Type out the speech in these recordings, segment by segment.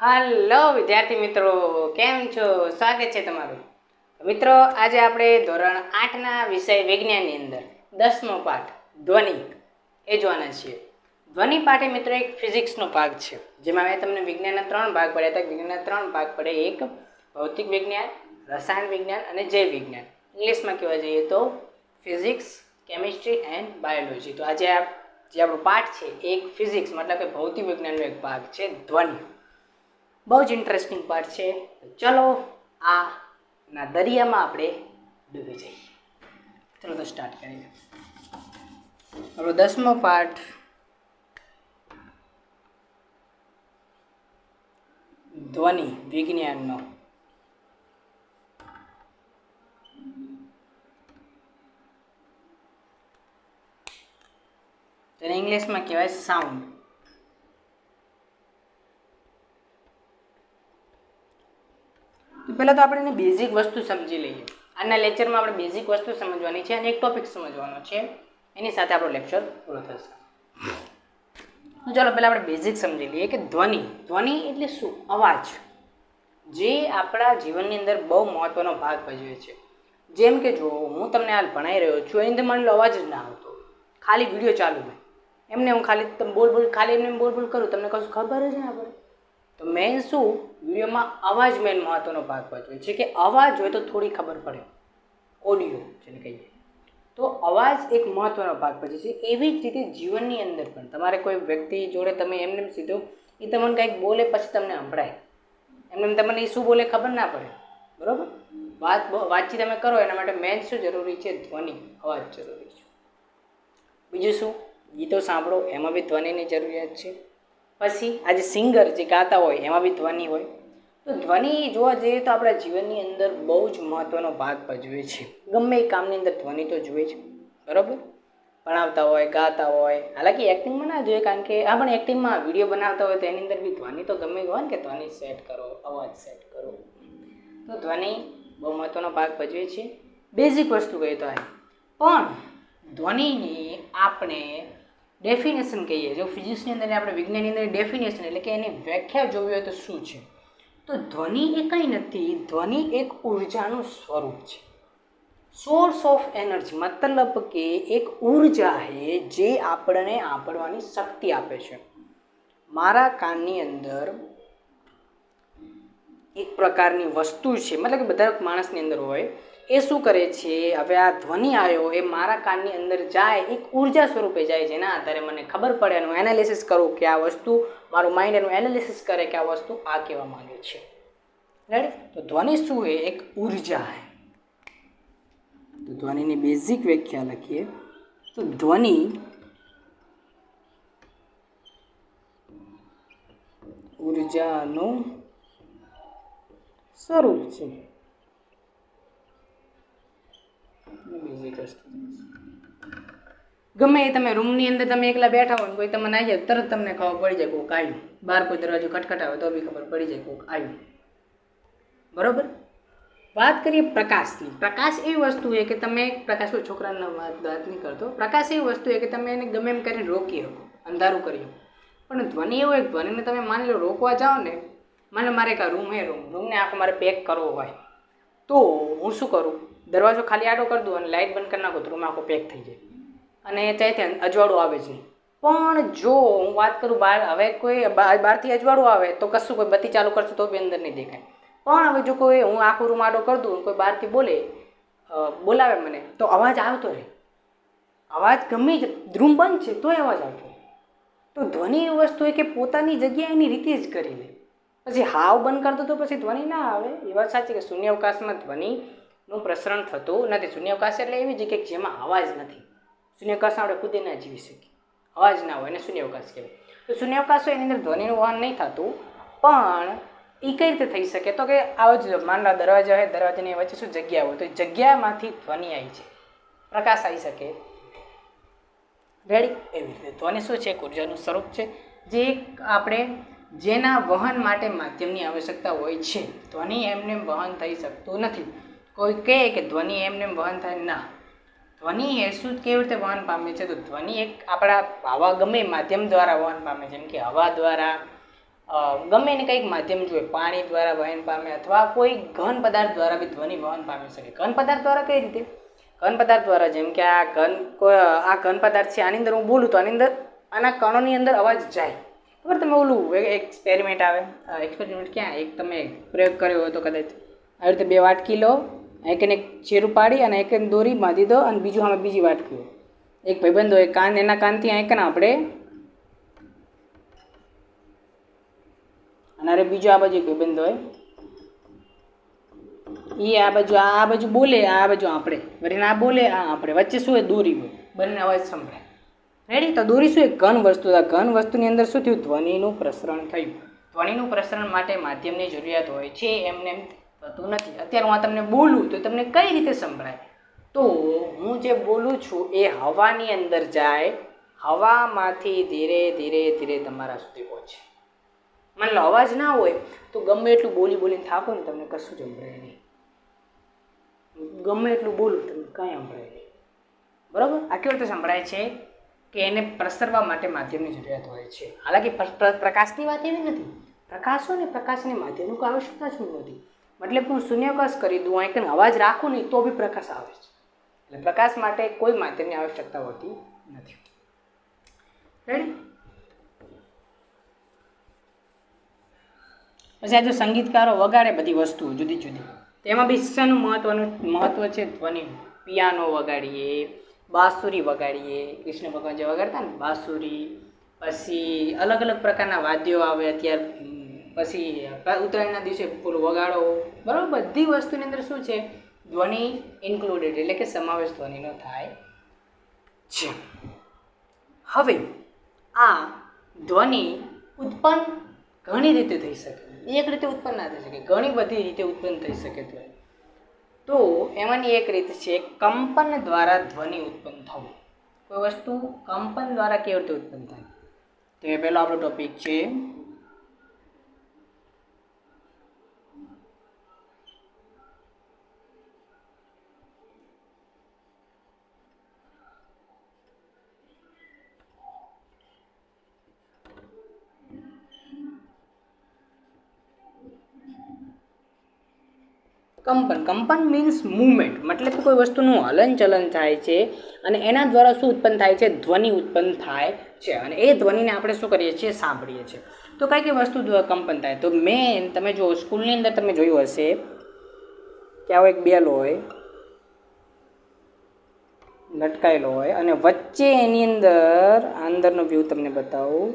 હાલો, વિદ્યાર્થી મિત્રો, કેમ છો? સ્વાગત છે તમારું. મિત્રો, આજે આપણે ધોરણ આઠના વિષય વિજ્ઞાનની અંદર દસમો પાઠ, ધ્વનિ એ જોવાના છીએ. ધ્વનિ પાઠે મિત્રો એક ફિઝિક્સનો ભાગ છે, જેમાં મેં તમને વિજ્ઞાનના ત્રણ ભાગ પડ્યા હતા. વિજ્ઞાનના ત્રણ ભાગ પડે એક, ભૌતિક વિજ્ઞાન, રસાયણ વિજ્ઞાન અને જૈવ વિજ્ઞાન. ઇંગ્લિશમાં કહેવા જઈએ તો ફિઝિક્સ, કેમિસ્ટ્રી એન્ડ બાયોલોજી. તો આજે આ જે આપણો પાઠ છે એક ફિઝિક્સ મતલબ કે ભૌતિક વિજ્ઞાનનો એક ભાગ છે, ધ્વનિ. બહુ જ ઇન્ટરેસ્ટિંગ પાર્ટ છે. ચલો આ દરિયામાં આપણે ડૂબી જઈએ. ચલો તો સ્ટાર્ટ કરીએ. આપણો દસમો પાઠ ધ્વનિ, વિજ્ઞાનનો. તેને ઇંગ્લિશમાં કહેવાય સાઉન્ડ પહેલાં તો આપણે એને બેઝિક વસ્તુ સમજી લઈએ. આજના લેક્ચરમાં આપણે બેઝિક વસ્તુ સમજવાની છે અને એક ટોપિક સમજવાનો છે. એની સાથે આપણો લેક્ચર પૂરો થશે. તો ચાલો પહેલાં આપણે બેઝિક સમજી લઈએ કે ધ્વનિ. ધ્વનિ એટલે શું? અવાજ. જે આપણા જીવનની અંદર બહુ મહત્ત્વનો ભાગ ભજવે છે. જેમ કે જો હું તમને હાલ ભણાઈ રહ્યો છું, એની અંદર મને અવાજ જ ના આવતો ખાલી વીડિયો ચાલુ હોય. એમને હું ખાલી બોલ બોલ, ખાલી એમને બોલ બોલ કરું, તમને કશું ખબર જ ના પડે. તો મેન શું? વિડીયોમાં અવાજ મેન મહત્ત્વનો ભાગ ભજવે છે કે અવાજ હોય તો થોડી ખબર પડે. ઓડિયો જેને કહીએ. તો અવાજ એક મહત્ત્વનો ભાગ ભજવે છે. એવી જ રીતે જીવનની અંદર પણ. તમારે કોઈ વ્યક્તિ જોડે તમે એમને સીધો એ તમને કંઈક બોલે પછી તમને સંભળાય. એમને તમને એ શું બોલે ખબર ના પડે. બરાબર? વાત વાતચીત તમે કરો એના માટે મેન શું જરૂરી છે? ધ્વનિ. અવાજ જરૂરી છે. બીજું શું? ગીતો સાંભળો. એમાં બી ધ્વનિની જરૂરિયાત છે. પછી આજે સિંગર જે ગાતા હોય, એમાં બી ધ્વનિ હોય. તો ધ્વનિ જોવા જઈએ તો આપણા જીવનની અંદર બહુ જ મહત્ત્વનો ભાગ ભજવે છે. ગમે એ કામની અંદર ધ્વનિ તો જુએ છે, બરાબર? ભણાવતા હોય, ગાતા હોય. હાલાકી એક્ટિંગમાં ના જોઈએ કારણ કે આ પણ એક્ટિંગમાં વીડિયો બનાવતા હોય તો એની અંદર બી ધ્વનિ તો ગમે હોય ને કે ધ્વનિ સેટ કરો, અવાજ સેટ કરો. તો ધ્વનિ બહુ મહત્ત્વનો ભાગ ભજવે છે. બેઝિક વસ્તુ કહીએ તો પણ ધ્વનિની આપણે ડેફિનેશન કહીએ. જો ફિઝિક્સની અંદર આપણે વિજ્ઞાનની અંદર ડેફિનેશન એટલે કે એની વ્યાખ્યા જોવી હોય તો શું છે? તો ધ્વનિ એ કંઈ નથી. ધ્વનિ એક ઉર્જાનું સ્વરૂપ છે. સોર્સ ઓફ એનર્જી મતલબ કે એક ઊર્જા છે જે આપણને આપણવાની શક્તિ આપે છે. મારા કાનની અંદર એક પ્રકારની વસ્તુ છે. મતલબ કે બધા માણસની અંદર હોય એ શું કરે છે? હવે આ ધ્વનિ આવ્યો, એ મારા કાનની અંદર જાય, એક ઊર્જા સ્વરૂપે જાય જેના આધારે મને ખબર પડે એનું એનાલિસિસ કરું કે આ વસ્તુ, મારું માઇન્ડ એનું એનાલિસિસ કરે કે આ વસ્તુ આ કહેવા માંગે છે. રાઈટ તો ધ્વનિ શું છે એક ઊર્જા હે. તો ધ્વનિની બેઝિક વ્યાખ્યા લખીએ. તો ધ્વનિ ઉર્જાનું સ્વરૂપ છે. બેઝિક ગમે એ તમે રૂમની અંદર તમે એકલા બેઠા હોય કોઈ તમને આવી જાય, તરત તમને ખબર પડી જાય કોક આવ્યું બહાર કોઈ દરવાજો ખટખટાવે તો બી ખબર પડી જાય કોક આવ્યું બરાબર? વાત કરીએ પ્રકાશની. પ્રકાશ એવી વસ્તુ છે કે તમે, પ્રકાશ છોકરાને વાત વાત નહીં કરતો. પ્રકાશ એવી વસ્તુ છે કે તમે એને ગમે એમ કરીને રોકી શકો, અંધારું કરી શકો. પણ ધ્વનિ એવું એક ધ્વનિને તમે માની લો રોકવા જાઓ ને, માની મારે એક રૂમ હે રૂમ રૂમને આખો મારે પેક કરવો હોય, તો હું શું કરું? દરવાજો ખાલી આડો કરી દો અને લાઇટ બંધ કરી નાખો તો રૂમ આખો પેક થઈ જાય. અને ત્યાંથી અજવાળું આવે જ નહીં પણ જો હું વાત કરું બહાર હવે કોઈ બહારથી અજવાળું આવે તો કશું કોઈ બત્તી ચાલુ કરશું તો બી અંદર નહીં દેખાય. પણ હવે જો કોઈ હું આખું રૂમ આડો કરી દઉં કોઈ બહારથી બોલે બોલાવે મને, તો અવાજ આવતો રહે. અવાજ ગમે જ, રૂમ બંધ છે તોય અવાજ આવતો તો ધ્વનિ એવી વસ્તુ એ કે પોતાની જગ્યાએ એની રીતે જ કરી લે. પછી હાવ બંધ કરતો તો પછી ધ્વનિ ના આવે. એ વાત સાચી કે શૂન્યાવકાશમાં ધ્વનિનું પ્રસરણ થતું નથી. શૂન્યાવકાશ એટલે એવી જગ્યા કે જેમાં અવાજ નથી. શૂન્યવકાશ આપણે ખુદે ના જીવી શકીએ. અવાજ ના હોય એને શૂન્યાવકાશ કહેવાય. તો શૂન્યાવકાશ હોય એની અંદર ધ્વનિનું વહન નહીં થતું, પણ એ કઈ રીતે થઈ શકે? તો કે આવો જ માનલા દરવાજા હોય, દરવાજાની વચ્ચે શું જગ્યા હોય? તો એ જગ્યામાંથી ધ્વનિ આવી છે પ્રકાશ આવી શકે. રેડી? એવી રીતે. ધ્વનિ શું છે? એક ઉર્જાનું સ્વરૂપ છે, જે આપણે જેના વહન માટે માધ્યમની આવશ્યકતા હોય છે. ધ્વનિ એમને એમ વહન થઈ શકતું નથી. કોઈ કહે કે ધ્વનિ એમને વહન થાય, ના. ધ્વનિ એ શું કેવી રીતે વહન પામે છે? તો ધ્વનિ એક આપણા આવા ગમે માધ્યમ દ્વારા વહન પામે, જેમ કે હવા દ્વારા ગમે એને કંઈક માધ્યમ જોઈએ, પાણી દ્વારા વહન પામે અથવા કોઈ ઘન પદાર્થ દ્વારા બી ધ્વનિ વહન પામી શકે. ઘન પદાર્થ દ્વારા કઈ રીતે? ઘન પદાર્થ દ્વારા, જેમ કે આ ઘન આ ઘન પદાર્થ છે, આની અંદર હું બોલું તો આની અંદર આના કણોની અંદર અવાજ જાય. ખબર તમે ઓલું એક્સપેરિમેન્ટ આવે? એક્સપેરિમેન્ટ ક્યાં? એક તમે પ્રયોગ કર્યો હોય તો કદાચ. આવી રીતે બે વાટકી લો એક એક ચેરું પાડી અને એક દોરી બાંધી દો અને બીજું આમાં બીજી વાટકી હોય એક ભાઈબંધ હોય કાન, એના કાનથી એક ને આપણે અને અરે બીજો આ બાજુ ભાઈબંધ હોય એ આ બાજુ આ બાજુ બોલે, આ બાજુ આપણે વરીને આ બોલે, આ આપણે વચ્ચે શું હોય દોરી હોય? બંને અવાજ સંભળાય. રેડી તો દોરી શું એક ઘન વસ્તુ. હતા ઘન વસ્તુની અંદર શું થયું? ધ્વનિનું પ્રસરણ થયું. ધ્વનિનું પ્રસરણ માટે માધ્યમની જરૂરિયાત હોય છે. એમને એમ થતું નથી. અત્યારે હું આ તમને બોલું તો તમને કઈ રીતે સંભળાય? તો હું જે બોલું છું એ હવાની અંદર જાય, હવામાંથી ધીરે ધીરે ધીરે તમારા સુધી પહોંચે. માની લો, અવાજ ના હોય તો ગમે એટલું બોલી બોલીને થાકો ને તમને કશું જ સંભળાય નહીં. ગમે એટલું બોલું તમને કાંઈ સંભળાય નહીં. બરાબર? આ કેવી રીતે સંભળાય છે? કે એને પ્રસરવા માટે માધ્યમની જરૂરિયાત હોય છે. હાલાકી પ્ર- પ્ર- પ્રકાશની વાત એવી નથી. પ્રકાશ ને પ્રકાશને માધ્યમનું આવશ્યકતા જ નથી. મતલબ હું શૂન્યવકાશ કરી દઉં, અહીં અવાજ રાખું નહીં, તો બી પ્રકાશ આવે છે. એટલે પ્રકાશ માટે કોઈ માધ્યમની આવશ્યકતા હોતી નથી. પછી આ જો સંગીતકારો વગાડે બધી વસ્તુઓ જુદી જુદી. તેમાં બી શેનું મહત્વનું, મહત્વ છે? ધ્વનિ. પિયાનો વગાડીએ, બાંસુરી વગાડીએ, કૃષ્ણ ભગવાન જે વગાડતા ને, બાંસુરી. પછી અલગ અલગ પ્રકારના વાદ્યો આવે, અત્યારે પછી ઉત્તરાયણના દિવસે ફૂલ વગાડો. બરાબર? બધી વસ્તુની અંદર શું છે? ધ્વનિ ઇન્ક્લુડેડ એટલે કે સમાવેશ ધ્વનિનો થાય. છે હવે આ ધ્વનિ ઉત્પન્ન ઘણી રીતે થઈ શકે. એક રીતે ઉત્પન્ન ના થઈ શકે. ઘણી બધી રીતે ઉત્પન્ન થઈ શકે ધ્વનિ. તો એમાંની એક રીત છે કંપન દ્વારા ધ્વનિ ઉત્પન્ન થવું. કોઈ વસ્તુ કંપન દ્વારા કેવી રીતે ઉત્પન્ન થાય? તો એ પહેલો આપણો ટોપિક છે કંપન. કંપન મીન્સ મૂવમેન્ટ મતલબ કે કોઈ વસ્તુનું હલનચલન થાય છે અને એના દ્વારા શું ઉત્પન્ન થાય છે? ધ્વનિ ઉત્પન્ન થાય છે. અને એ ધ્વનિને આપણે શું કરીએ છીએ? સાંભળીએ છીએ. તો કઈ કઈ વસ્તુ કંપન થાય? તો મેન તમે જો સ્કૂલની અંદર તમે જોયું હશે કે આવો એક બેલ હોય, લટકાયેલો હોય અને વચ્ચે એની અંદર અંદરનો વ્યૂ તમને બતાવું.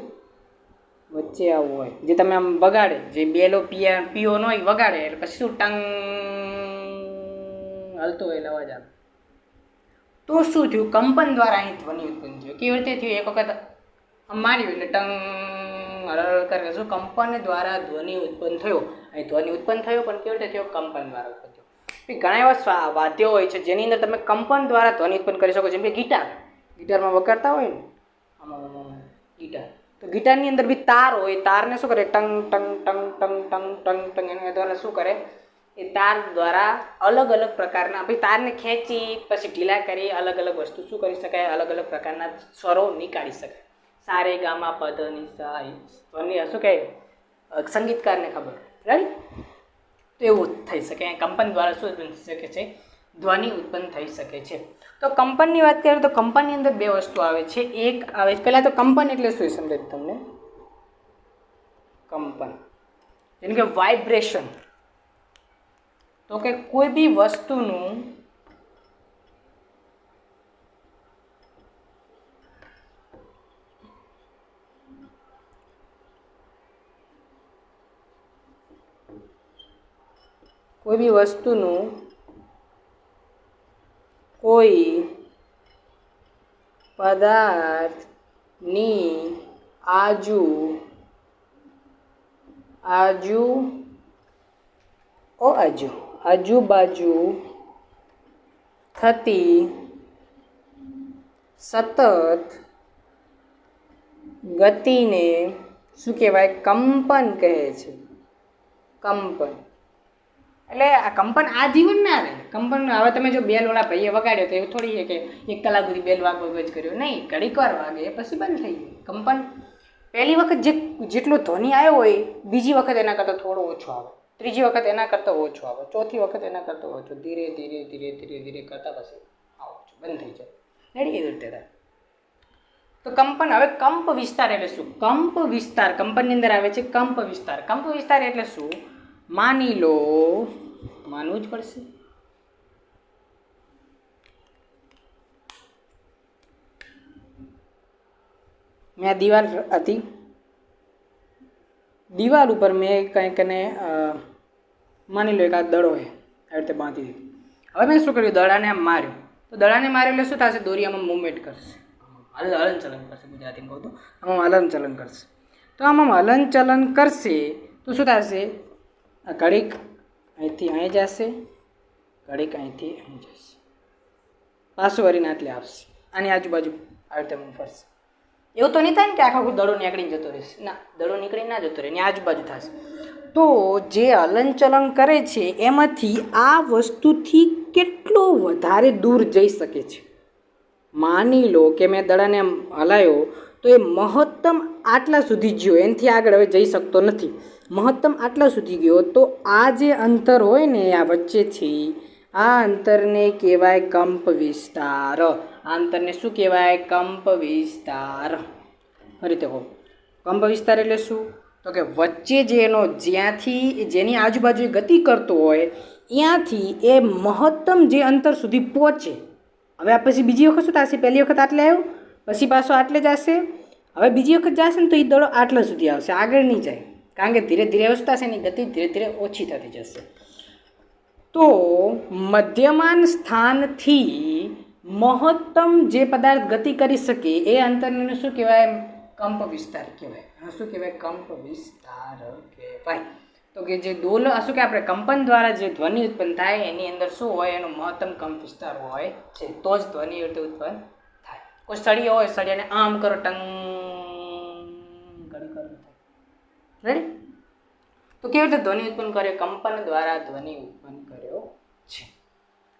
વચ્ચે આવું હોય. જે તમે આમ વગાડે જે બેલો પિયા પીઓ નો હોય, વગાડે, એટલે પછી શું ટંગ હલતો હોય અવાજ આવે. તો શું થયું? કંપન દ્વારા અહીં ધ્વનિ ઉત્પન્ન થયો. કેવી રીતે થયું? એક વખત માર્યું એટલે ટંગ હલહલ કરે શું કંપન દ્વારા ધ્વનિ ઉત્પન્ન થયો? અહીં ધ્વનિ ઉત્પન્ન થયો, પણ કેવી રીતે થયો? કંપન દ્વારા ઉત્પન્ન થયો. ઘણા એવા વાદ્યો હોય છે, જેની અંદર તમે કંપન દ્વારા ધ્વનિ ઉત્પન્ન કરી શકો જેમ કે ગિટાર. ગિટારમાં વગાડતા હોય ને, આમાં ગિટાર. તો ગિટારની અંદર બી તાર હોય. તારને શું કરે? ટંગ ટંગ ટંગ ટંગ ટંગ ટંગ ટંગ, એને શું કરે? એ તાર દ્વારા અલગ અલગ પ્રકારના પછી તારને ખેંચી, પછી ઢીલા કરી અલગ અલગ વસ્તુ શું કરી શકાય? અલગ અલગ પ્રકારના સ્વરો નીકાળી શકાય. સારે ગામા પદ નિસા ધ્વનિ શું કહે? સંગીતકારને ખબર. રાઈટ તો એવું થઈ શકે. કંપન દ્વારા શું થઈ શકે છે? ધ્વનિ ઉત્પન્ન થઈ શકે છે. તો કંપનની વાત કરીએ તો કંપનની અંદર બે વસ્તુ આવે છે. એક આવે પહેલાં તો કંપન એટલે શું સમજાય તમને? કંપન. જેમ કે વાઇબ્રેશન તો કે કોઈ બી વસ્તુનું કોઈ બી વસ્તુનું કોઈ પદાર્થની આજુ આજુ ઓ આજુ. આજુબાજુ થતી સતત ગતિને શું કહેવાય? કંપન કહે છે. કંપન. એટલે આ કંપન આ જીવન ના રહે. કંપન હવે તમે જો બેલ ઓલા ભાઈએ વગાડ્યો તો એવું થોડી છે કે એક કલાક સુધી બેલ વાગવો જ કર્યો. નહીં, ઘડીક વાર વાગે પછી બંધ થઈ ગયું. કંપન પહેલી વખત જે જેટલો ધ્વનિ આવ્યો હોય, બીજી વખત એના કરતાં થોડો ઓછો આવે. ત્રીજી વખત એના કરતાં ઓછો આવે. ચોથી વખત એના કરતાં ઓછો. ધીરે ધીરે ધીરે ધીરે ધીરે કરતાં પછી આવો છો. બંધ થઈ જાય. રેડી રીતે થાય. તો કંપન, હવે કંપ વિસ્તાર એટલે શું? કંપ વિસ્તાર. કંપનની અંદર આવે છે કંપ વિસ્તાર. કંપ વિસ્તાર એટલે શું? માની લો, માનવું જ પડશે. મેં દિવાલ હતી. દિવાલ ઉપર મેં કંઈક એને માની લો એક આ દડો એ આવી રીતે બાંધી દીધી. હવે મેં શું કર્યું? દડાને આમ માર્યું. તો દડાને માર્યું એટલે શું થશે? દોરી આમાં મૂવમેન્ટ કરશે. હલ હલન ચલન કરશે ગુજરાતીમાં કહું તો. આમાં હલન ચલન કરશે. તો આમાં હલન ચલન કરશે તો શું થશે? આ ઘડીક અહીંથી અહીં જશે ઘડીક અહીંથી અહીં જશે. પાછું વરીને આટલે આવશે. આની આજુબાજુ આવી રીતે મૂવ ફરશે એવું તો નહીં થાય ને કે આખો દડો નીકળીને જતો રહેશે. ના. દડો નીકળીને ના જતો રહે એની આજુબાજુ થશે. તો જે હલનચલન કરે છે એમાંથી આ વસ્તુથી કેટલો વધારે દૂર જઈ શકે છે? માની લો કે મેં દડાને હલાયો તો એ મહત્તમ આટલા સુધી ગયો એનાથી આગળ હવે જઈ શકતો નથી. મહત્તમ આટલા સુધી ગયો તો આ જે અંતર હોય ને આ વચ્ચેથી આ અંતરને કહેવાય કંપ વિસ્તાર. આ અંતરને શું કહેવાય? કંપ વિસ્તાર. ફરી તો કંપ વિસ્તાર એટલે શું? તો કે વચ્ચે જે એનો જ્યાંથી જેની આજુબાજુ ગતિ કરતો હોય, ત્યાંથી એ મહત્તમ જે અંતર સુધી પહોંચે. હવે આ પછી બીજી વખત શું થશે? પહેલી વખત આટલે આવ્યો, પછી પાછો આટલે જશે. હવે બીજી વખત જશે ને તો એ દડો આટલા સુધી આવશે, આગળ નહીં જાય. કારણ કે ધીરે ધીરે વસ્તુ થશે એની ગતિ ધીરે ધીરે ઓછી થતી જશે. તો મધ્યમાન સ્થાનથી મહત્તમ જે પદાર્થ ગતિ કરી શકે એ અંતરને શું કહેવાય? કંપ વિસ્તાર કહેવાય. શું કહેવાય? કંપ વિસ્તાર કહેવાય. તો કે જે દોલ શું કે આપણે કંપન દ્વારા જે ધ્વનિ ઉત્પન્ન થાય, એની અંદર શું હોય? એનો મહત્તમ કંપ વિસ્તાર હોય છે. તો જ ધ્વનિ રીતે ઉત્પન્ન થાય. કોઈ સળિયો હોય, સળિયાને આમ કરો, ટંગ કરો રેડી તો કેવી રીતે ધ્વનિ ઉત્પન્ન કર્યો કંપન દ્વારા ધ્વનિ ઉત્પન્ન કર્યો છે.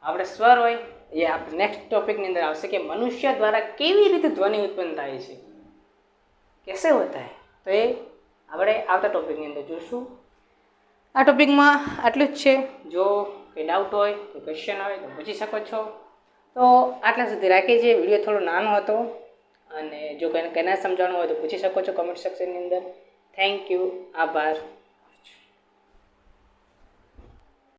આપણે સ્વર હોય એ આપ નેક્સ્ટ ટોપિકની અંદર આવશે કે મનુષ્ય દ્વારા કેવી રીતે ધ્વનિ ઉત્પન્ન થાય છે. કેસે હોતા હે? તો એ આપણે આવતા ટોપિકની અંદર જોઈશું આ ટોપિકમાં આટલું જ છે. જો કંઈ ડાઉટ હોય, કોઈ ક્વેશ્ચન હોય તો પૂછી શકો છો. તો આટલા સુધી રાખીએ છીએ. વીડિયો થોડો નાનો હતો અને જો કંઈ કંઈ ના સમજાવવાનું હોય તો પૂછી શકો છો કમેન્ટ સેક્શનની અંદર. થેન્ક યુ આભાર.